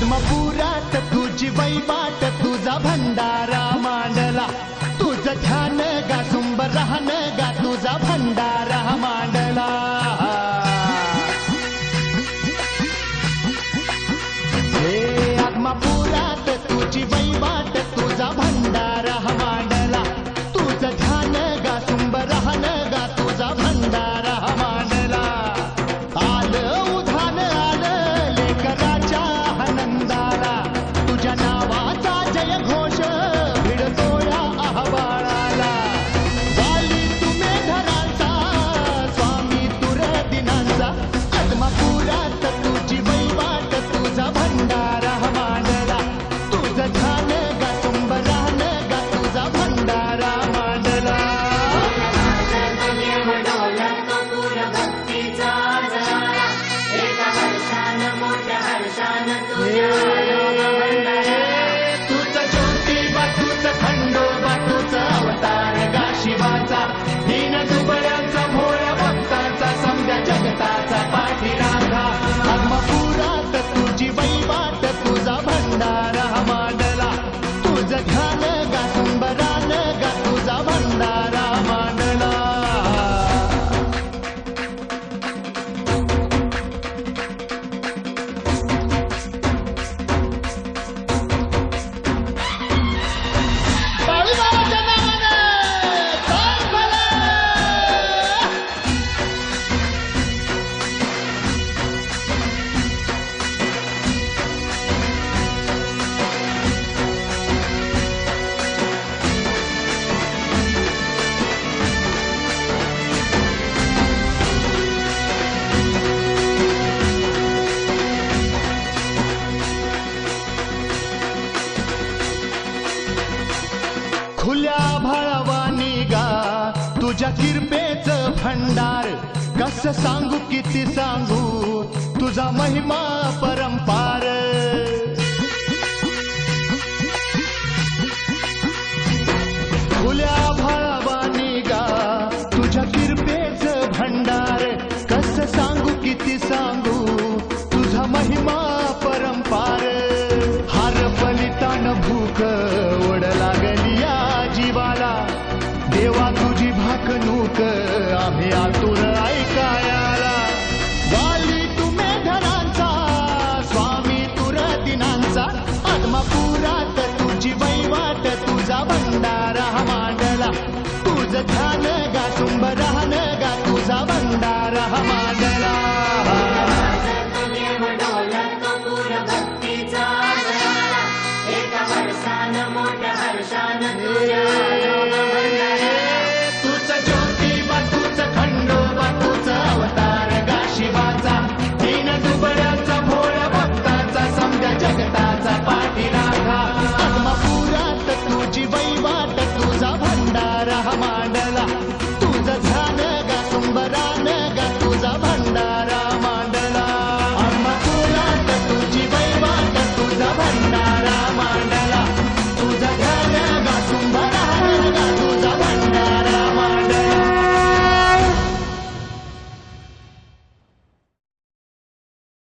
आत्मपुरात तुझी वैवाट तुझा भंडारा मांडला. तुझं ध्यान गा सुंब राहन गा तुझा भंडारा मांडला. 刹那所有。खुल्या भळवा निगा तुझ्या किरपेच भंडार कस सांगू किती सांगू? तुझा महिमा परंपार. खुल्या भाळवानी निगा तुझ्या किरपेच भंडार कस सांगू किती सांगू? तुझा महिमा परंपार. हार फलितान भूक ओढ लागली. जीवाला देवा तुझी भाकणूक आम्ही आतुर ऐकायाला. वाली तुम्ही धनांचा स्वामी तुर दिनांचा आत्मापुरात तुझी वैवाट तुझा भंडारा मांडला. तुझं ध्यान गा सुंब राहन गा तुझा भंडारा मांडला. मोठ्या